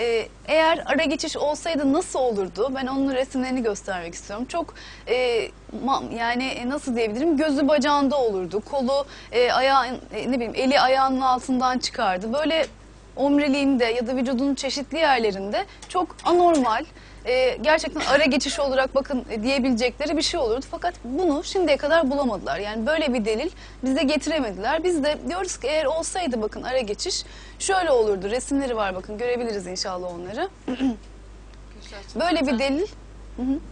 e, eğer ara geçiş olsaydı nasıl olurdu? Ben onun resimlerini göstermek istiyorum. Çok e, yani e, nasıl diyebilirim? Gözü bacağında olurdu. Kolu e, ayağın e, ne bileyim eli ayağının altından çıkardı. Böyle omriliğinde ya da vücudunun çeşitli yerlerinde çok anormal e, gerçekten ara geçiş olarak bakın e, diyebilecekleri bir şey olurdu. Fakat bunu şimdiye kadar bulamadılar. Yani böyle bir delil bize getiremediler. Biz de diyoruz ki eğer olsaydı bakın ara geçiş şöyle olurdu. Resimleri var bakın görebiliriz inşallah onları. Böyle bir delil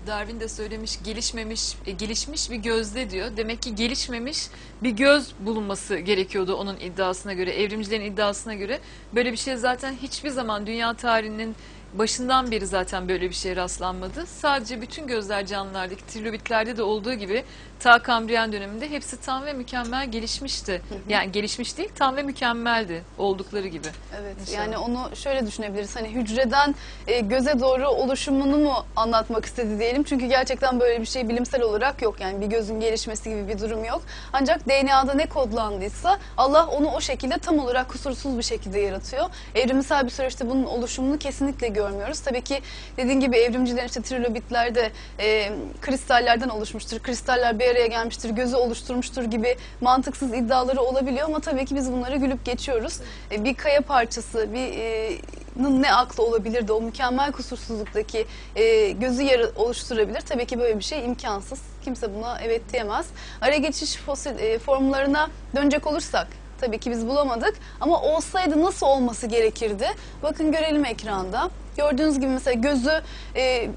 Darwin de söylemiş gelişmemiş e, gelişmiş bir gözde diyor. Demek ki gelişmemiş bir göz bulunması gerekiyordu onun iddiasına göre, evrimcilerin iddiasına göre. Böyle bir şey zaten hiçbir zaman dünya tarihinin başından beri zaten böyle bir şey rastlanmadı. Sadece bütün gözler canlılardaki trilobitlerde de olduğu gibi ta Kambriyen döneminde hepsi tam ve mükemmel gelişmişti. Yani gelişmiş değil, tam ve mükemmeldi oldukları gibi. Evet İnşallah. yani onu şöyle düşünebiliriz. Hani hücreden e, göze doğru oluşumunu mu anlatmak istedi diyelim. Çünkü gerçekten böyle bir şey bilimsel olarak yok. Yani bir gözün gelişmesi gibi bir durum yok. Ancak DNA'da ne kodlandıysa Allah onu o şekilde tam olarak kusursuz bir şekilde yaratıyor. Evrimsel bir süreçte bunun oluşumunu kesinlikle görmüyoruz. Tabii ki dediğin gibi evrimcilerin işte trilobitlerde e, kristallerden oluşmuştur. Kristaller bir araya gelmiştir, gözü oluşturmuştur gibi mantıksız iddiaları olabiliyor ama tabii ki biz bunları gülüp geçiyoruz. E, bir kaya parçası, bir e, ne aklı olabilir de o mükemmel kusursuzluktaki e, gözü yarı oluşturabilir. Tabii ki böyle bir şey imkansız. Kimse buna evet diyemez. Ara geçiş fosil e, formlarına dönecek olursak tabii ki biz bulamadık ama olsaydı nasıl olması gerekirdi? Bakın görelim ekranda. Gördüğünüz gibi mesela gözü e,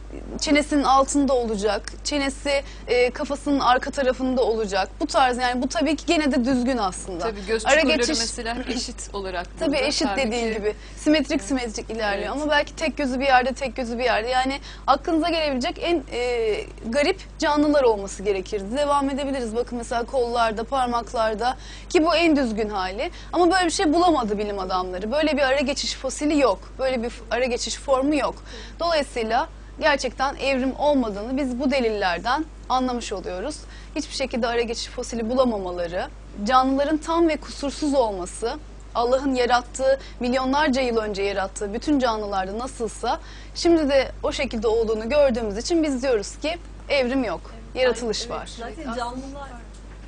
çenesinin altında olacak, çenesi e, kafasının arka tarafında olacak. Bu tarz yani bu tabii ki gene de düzgün aslında. Tabii göz Ara geçiş- mesela eşit olarak. Tabii burada. eşit dediğin Halbuki- gibi. Simetrik simetrik ilerliyor Evet. ama belki tek gözü bir yerde, tek gözü bir yerde. Yani aklınıza gelebilecek en e, garip canlılar olması gerekirdi. Devam edebiliriz. Bakın mesela kollarda, parmaklarda ki bu en düzgün hali. Ama böyle bir şey bulamadı bilim adamları. Böyle bir ara geçiş fosili yok. Böyle bir ara geçiş formu yok. Dolayısıyla gerçekten evrim olmadığını biz bu delillerden anlamış oluyoruz. Hiçbir şekilde ara geçiş fosili bulamamaları, canlıların tam ve kusursuz olması, Allah'ın yarattığı, milyonlarca yıl önce yarattığı bütün canlılarda nasılsa şimdi de o şekilde olduğunu gördüğümüz için biz diyoruz ki evrim yok, yaratılış var. Zaten canlılar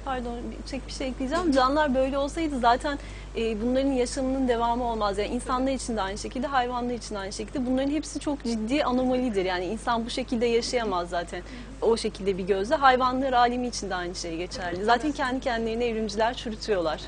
pardon tek bir şey ekleyeceğim. Canlılar böyle olsaydı zaten e, bunların yaşamının devamı olmaz. Yani insanlar için de aynı şekilde, hayvanlar için de aynı şekilde. Bunların hepsi çok ciddi anomalidir. Yani insan bu şekilde yaşayamaz zaten. O şekilde bir gözle. Hayvanlar alemi için de aynı şey geçerli. Zaten kendi kendilerine evrimciler çürütüyorlar.